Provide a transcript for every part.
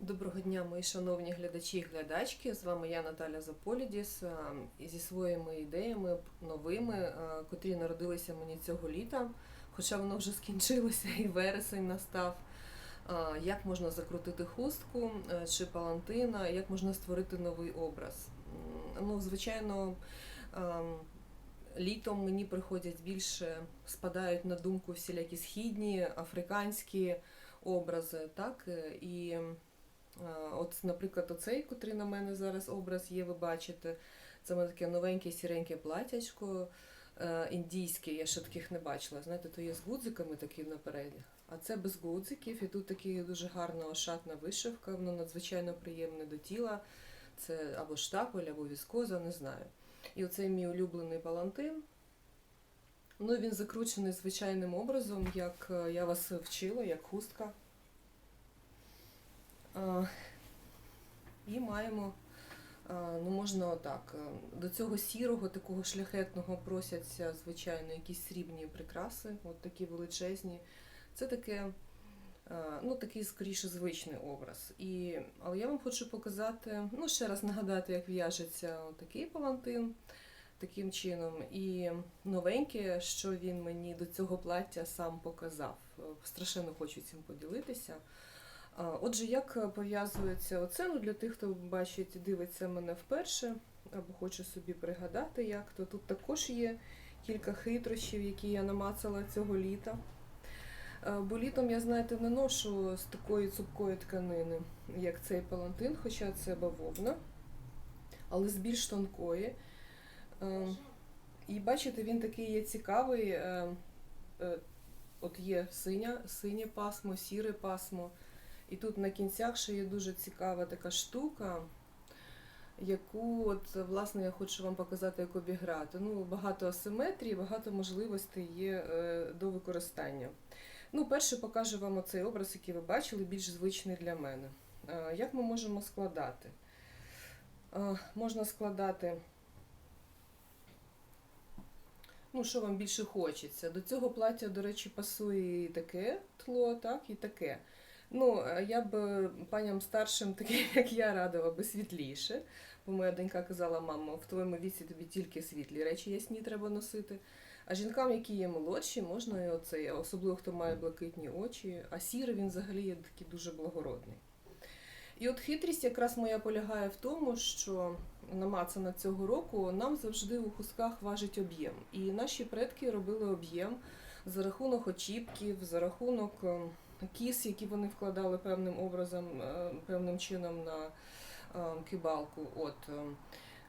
Доброго дня, мої шановні глядачі і глядачки. З вами я Наталя Заполідіс зі своїми ідеями новими, котрі народилися мені цього літа, хоча воно вже скінчилося і вересень настав. Як можна закрутити хустку чи палантина, як можна створити новий образ? Ну, звичайно, літом мені приходять більше, спадають на думку всілякі східні, африканські образи, так? І От, наприклад, оцей, котрий на мене зараз образ є, ви бачите. Це мене таке новеньке сіреньке платячко е, індійське, я ще таких не бачила. Знаєте, то є з гудзиками такі напереді. А це без гудзиків, і тут такі дуже гарна ошатна вишивка, воно надзвичайно приємне до тіла. Це або штапель, або віскоза, не знаю. І оцей мій улюблений палантин. Ну, він закручений звичайним образом, як е, я вас вчила, як хустка. А, І маємо, ну можна отак, е, до цього сірого, такого шляхетного просяться, звичайно, якісь срібні прикраси, от такі величезні. Це таке, е, ну такий скоріше звичний образ. І, але я вам хочу показати, ну ще раз нагадати, як в'яжеться такий палантин таким чином. І новеньке, що він мені до цього плаття сам показав. Е, Страшенно хочу цим поділитися. Отже, як пов'язується оце, ну для тих, хто бачить, дивиться мене вперше, або хоче собі пригадати, як то тут також є кілька хитрощів, які я намацала цього літа. Бо літом я, знаєте, не ношу з такої цупкої тканини, як цей палантин, хоча це бавовна, але з більш тонкої. І бачите, він такий є цікавий. е, От є синя, синє пасмо, сіре пасмо. І тут на кінцях ще є дуже цікава така штука, яку от, власне я хочу вам показати, як обіграти. Ну, багато асиметрії, багато можливостей є е, до використання. Ну, перше покажу вам оцей образ, який ви бачили, більш звичний для мене. Е, Як ми можемо складати? Е, Можна складати. Ну, що вам більше хочеться. До цього плаття, до речі, пасує і таке тло, так, і таке. Ну, е, я б е, паням старшим, таким як я, радила би світліше. Бо моя донька казала, мамо, в твоєму віці тобі тільки світлі речі ясні треба носити. А жінкам, які є молодші, можна і оцей, особливо хто має блакитні очі, а сірий він взагалі є такий дуже благородний. І от хитрість якраз моя полягає в тому, що намацана цього року нам завжди у хусках важить об'єм. І наші предки робили об'єм за рахунок очіпків, за рахунок е, кіс, які вони вкладали певним образом, е, певним чином на е, кибалку. От, е,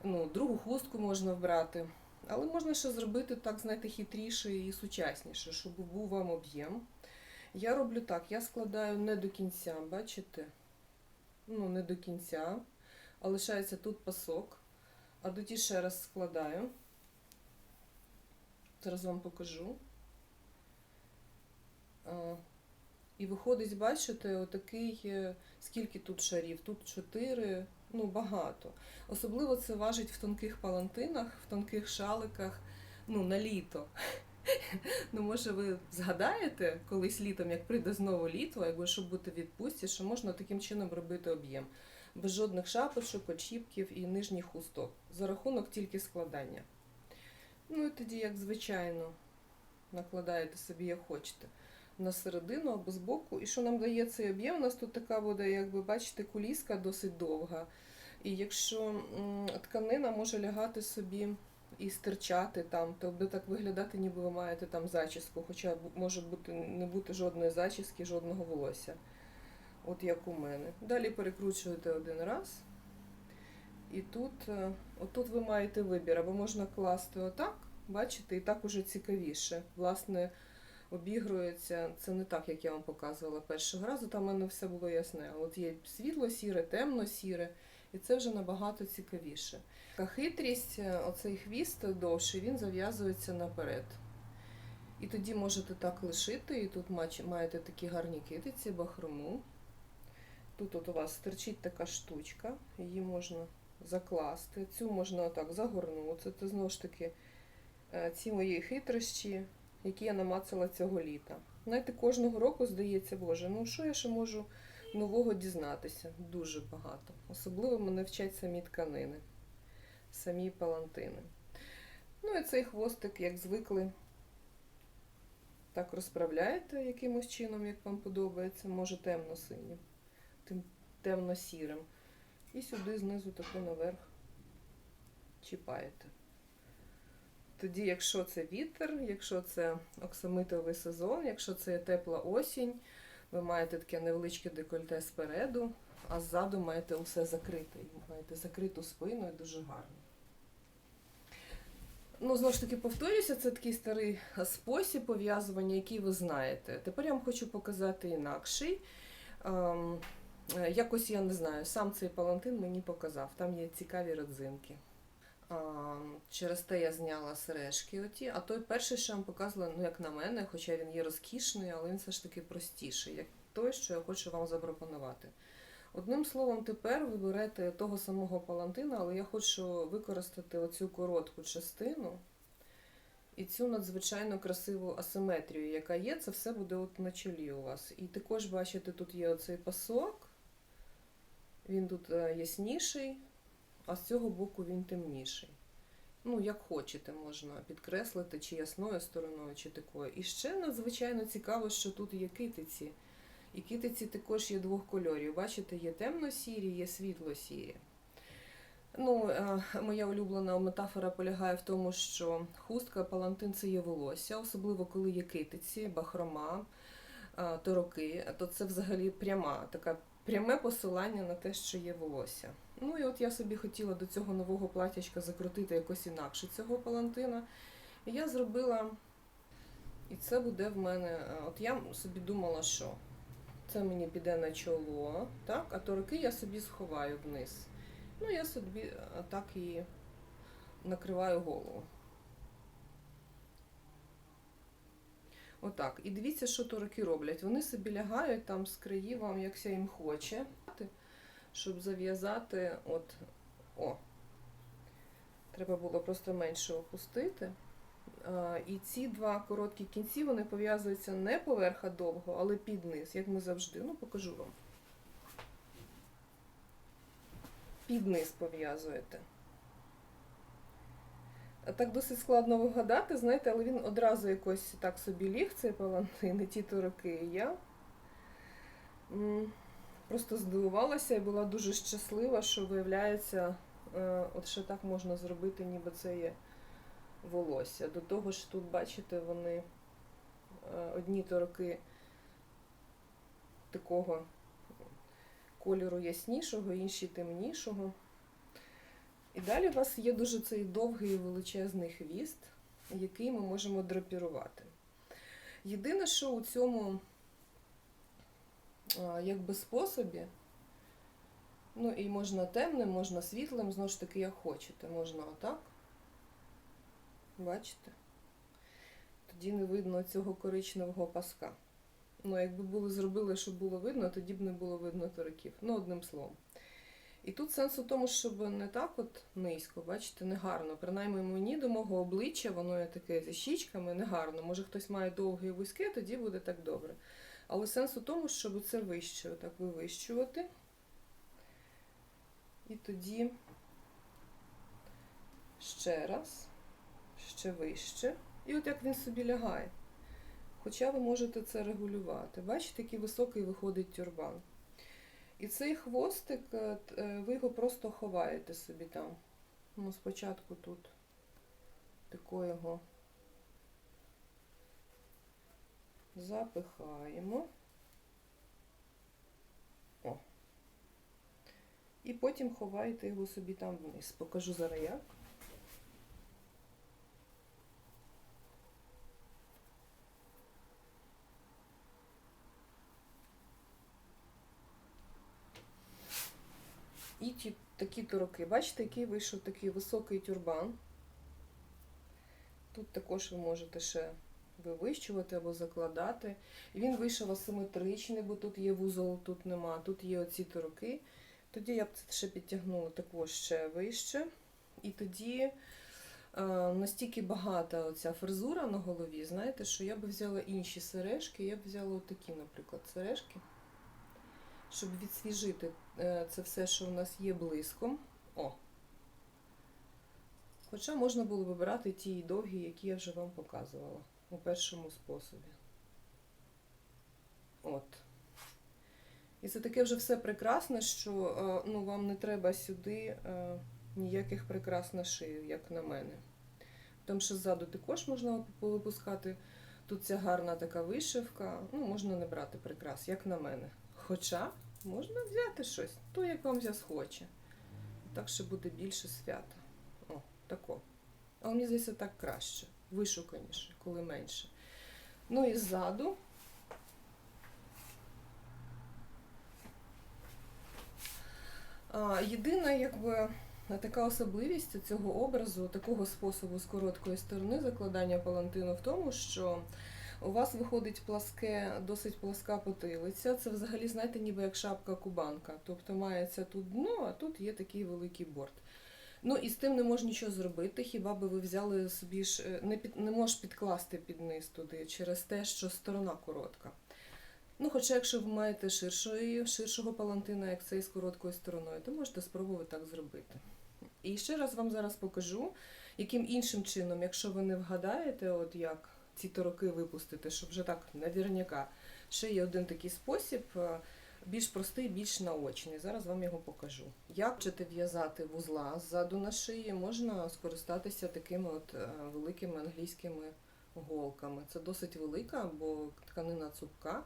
ну, другу хустку можна вбрати. Але можна ще зробити так, знаєте, хитріше і сучасніше, щоб був вам об'єм. Я роблю так, я складаю не до кінця, бачите? Ну, не до кінця. А лишається тут пасок. А тоді ще раз складаю. Зараз вам покажу. І виходить, бачите, отакий, е, скільки тут шарів? Тут чотири, ну багато. Особливо це важить в тонких палантинах, в тонких шаликах, ну, на літо. Ну, може, ви згадаєте колись літом, як прийде знову літо, якби щоб бути в відпустці, що можна таким чином робити об'єм. Без жодних шапочок, очіпків і нижніх хусток. За рахунок тільки складання. Ну і тоді, як звичайно, накладаєте собі, як хочете, на середину або збоку. І що нам дає цей об'єм? У нас тут така буде, як ви бачите, куліска досить довга. І якщо тканина може лягати собі і стирчати там, то буде так виглядати, ніби ви маєте там зачіску, хоча може бути не бути жодної зачіски, жодного волосся. От як у мене. Далі перекручуєте один раз. І тут, е, отут ви маєте вибір, або можна класти отак, бачите, і так уже цікавіше. Власне, обігрується. Це не так, як я вам показувала першого разу, там в мене все було ясне. От є світло-сіре, темно-сіре, і це вже набагато цікавіше. Така хитрість, е, оцей хвіст довший, він зав'язується наперед. І тоді можете так лишити, і тут маєте такі гарні китиці, бахрому. Тут от у вас стирчить така штучка, її можна закласти. Цю можна отак загорнути. Це знову ж таки е, ці мої хитрощі, які я намацала цього літа. Знаєте, кожного року здається, Боже, ну що я ще можу нового дізнатися. Дуже багато. Особливо мене вчать самі тканини, самі палантини. Ну і цей хвостик, як звикли, так розправляєте якимось чином, як вам подобається, може темно-синім, темно-сірим. І сюди знизу таку наверх чіпаєте. Тоді, якщо це вітер, якщо це оксамитовий сезон, якщо це тепла осінь, ви маєте таке невеличке декольте спереду, а ззаду маєте усе закрите. Маєте закриту спину і дуже гарно. Ну, знову ж таки, повторюся, це такий старий спосіб пов'язування, який ви знаєте. Тепер я вам хочу показати інакший. Ем, е, якось я не знаю, сам цей палантин мені показав. Там є цікаві родзинки. Через те я зняла сережки оті, а той перший, що я вам показувала, ну як на мене, хоча він є розкішний, але він все ж таки простіший, як той, що я хочу вам запропонувати. Одним словом, тепер ви берете того самого палантина, але я хочу використати оцю коротку частину і цю надзвичайно красиву асиметрію, яка є, це все буде от на чолі у вас. І також, бачите, тут є оцей пасок, він тут е, ясніший, а з цього боку він темніший. Ну, як хочете, можна підкреслити, чи ясною стороною, чи такою. І ще надзвичайно цікаво, що тут є китиці. І китиці також є двох кольорів. Бачите, є темно-сірі, є світло-сірі. Ну, е, моя улюблена метафора полягає в тому, що хустка палантин це є волосся, особливо коли є китиці, бахрома, е, тороки, то це взагалі пряма, така пряме посилання на те, що є волосся. Ну і от я собі хотіла до цього нового платячка закрутити якось інакше цього палантина. І я зробила, і це буде в мене. е, От я собі думала, що це мені піде на чоло, так, а тороки я собі сховаю вниз. Ну, я собі е, так і накриваю голову. Отак. І дивіться, що тороки роблять. Вони собі лягають там з країв вам, як ся їм хоче, щоб зав'язати от. О. Треба було просто менше опустити. А, І ці два короткі кінці вони пов'язуються не поверха довго, але під низ, як ми завжди. Ну, покажу вам. Під низ пов'язуєте. Так досить складно вигадати, знаєте, але він одразу якось так собі ліг, цей палантин, і ті тороки. І я просто здивувалася і була дуже щаслива, що виявляється, е, от ще так можна зробити, ніби це є волосся. До того ж, тут, бачите, вони е, одні тороки такого кольору яснішого, інші темнішого. І далі у вас є дуже цей довгий величезний хвіст, який ми можемо драпірувати. Єдине, що у цьому якби способі, ну і можна темним, можна світлим, знову ж таки, як хочете. Можна отак. Бачите? Тоді не видно цього коричневого паска. Ну, якби було зробили, щоб було видно, тоді б не було видно тороків. Ну, одним словом. І тут сенс у тому, щоб не так от низько, бачите, не гарно. Принаймні мені до мого обличчя, воно є таке зі щічками, не гарно. Може хтось має довге і вузьке, тоді буде так добре. Але сенс у тому, щоб це вище, отак вивищувати. І тоді ще раз, ще вище. І от як він собі лягає. Хоча ви можете це регулювати. Бачите, який високий виходить тюрбан. І цей хвостик, е, е, ви його просто ховаєте собі там. Ну, спочатку тут тако його запихаємо. О. І потім ховаєте його собі там вниз. Покажу зараз як. І ті, тороки. Бачите, який вийшов такий високий тюрбан. Тут також ви можете ще вивищувати або закладати. Він вийшов асиметричний, бо тут є вузол, тут нема. Тут є оці тороки. Тоді я б це ще підтягнула також ще вище. І тоді е, настільки багата оця фрезура на голові, знаєте, що я б взяла інші сережки, я б взяла отакі, наприклад, сережки. Щоб відсвіжити е, це все, що у нас є блиском. О. Хоча можна було вибирати ті довгі, які я вже вам показувала у першому способі. От. І це таке вже все прекрасне, що е, ну, вам не треба сюди е, ніяких прикрас на шию, як на мене. Тому що ззаду також можна повипускати. Тут ця гарна така вишивка. Ну, можна не брати прикрас, як на мене. Хоча можна взяти щось, то як вам взяв схоче. Так що буде більше свята. О, тако. Але мені здається, так краще, вишуканіше, коли менше. Ну і ззаду. А, єдина, якби. Така особливість цього образу, такого способу з короткої сторони закладання палантину в тому, що у вас виходить пласке, досить пласка потилиця. Це взагалі, знаєте, ніби як шапка кубанка. Тобто мається тут дно, а тут є такий великий борт. Ну і з тим не можна нічого зробити, хіба би ви взяли собі ж е, не під не можеш підкласти під низ туди через те, що сторона коротка. Ну, хоча, якщо ви маєте ширшої, ширшого палантина, як цей з короткою стороною, то можете спробувати так зробити. І ще раз вам зараз покажу, яким іншим чином, якщо ви не вгадаєте, от як ці тороки випустити, щоб вже так навірняка. Ще є один такий спосіб, е, більш простий, більш наочний. Зараз вам його покажу. Як вчити в'язати вузла ззаду на шиї, можна скористатися такими от е, великими англійськими голками. Це досить велика, бо тканина цупка.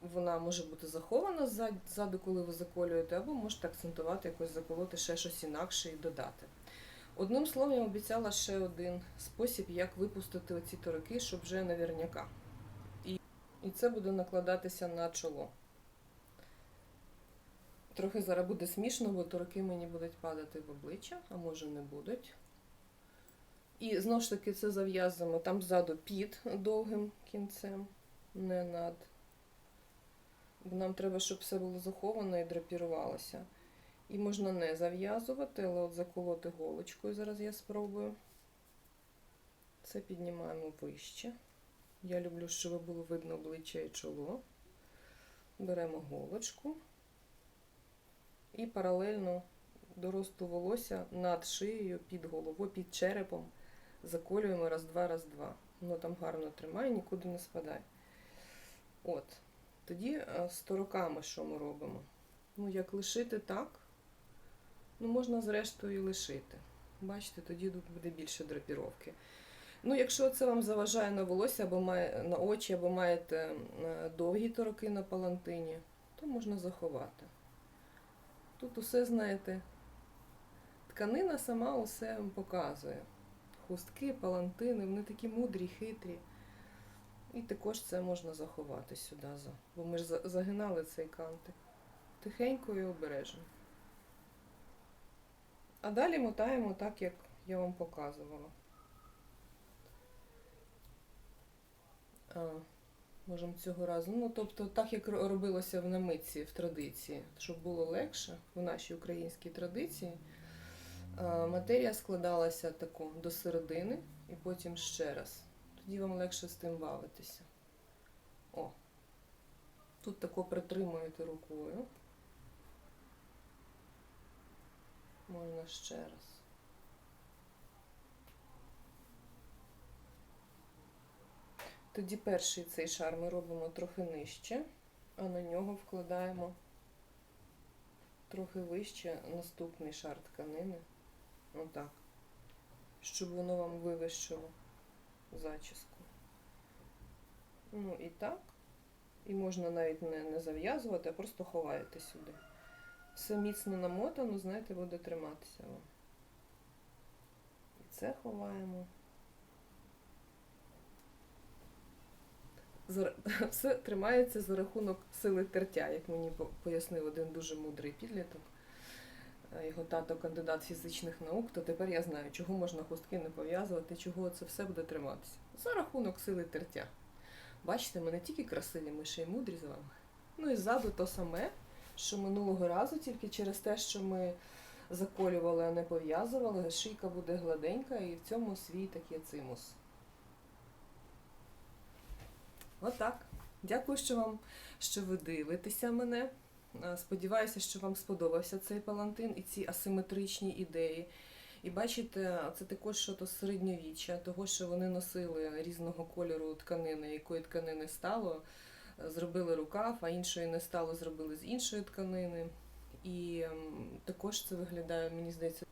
Вона може бути захована ззаду, коли ви заколюєте, або можете акцентувати, якось заколоти ще щось інакше і додати. Одним словом, я обіцяла ще один спосіб, як випустити оці тороки, щоб вже навірняка. І, і це буде накладатися на чоло. Трохи зараз буде смішно, бо тороки мені будуть падати в обличчя, а може не будуть. І знову ж таки це зав'язуємо там ззаду під довгим кінцем, не над. Бо нам треба, щоб все було заховано і драпірувалося. І можна не зав'язувати, але от заколоти голочкою. Зараз я спробую. Це піднімаємо вище. Я люблю, щоб було видно обличчя і чоло. Беремо голочку і паралельно до росту волосся над шиєю, під головою, під черепом заколюємо раз-два, раз-два. Воно там гарно тримає, нікуди не спадає. От. Тоді е, з тороками що ми робимо? Ну, як лишити так, ну можна зрештою лишити. Бачите, тоді буде більше драпіровки. Ну, якщо це вам заважає на волосся або має на очі, або маєте е, довгі тороки на палантині, то можна заховати. Тут усе, знаєте, тканина сама усе показує. Хустки, палантини, вони такі мудрі, хитрі. І також це можна заховати сюди, бо ми ж загинали цей кантик. Тихенько і обережно. А далі мотаємо так, як я вам показувала. А, Можемо цього разу. Ну, тобто, так, як робилося в намитці в традиції, щоб було легше в нашій українській традиції. Матерія складалася тако до середини і потім ще раз тоді вам легше з тим бавитися. О. Тут тако притримуєте рукою. Можна ще раз. Тоді перший цей шар ми робимо трохи нижче, а на нього вкладаємо трохи вище наступний шар тканини. Отак. Щоб воно вам вивищило зачіску. Ну і так. І можна навіть не, не зав'язувати, а просто ховаєте сюди. Все міцно намотано, знаєте, буде триматися. І це ховаємо. Все тримається за рахунок сили тертя, як мені пояснив один дуже мудрий підліток. Е, його тато кандидат фізичних наук, то тепер я знаю, чого можна хустки не пов'язувати, чого це все буде триматися. За рахунок сили тертя. Бачите, ми не тільки красиві, ми ще й мудрі з вами. Ну і ззаду то саме, що минулого разу, тільки через те, що ми заколювали, а не пов'язували, шийка буде гладенька і в цьому свій такий цимус. Отак. Дякую, що вам, що ви дивитеся мене. Сподіваюся, що вам сподобався цей палантин і ці асиметричні ідеї. І бачите, це також щось середньовіччя, того, що вони носили різного кольору тканини, якої тканини стало, зробили рукав, а іншої не стало, зробили з іншої тканини. І ем, також це виглядає, мені здається,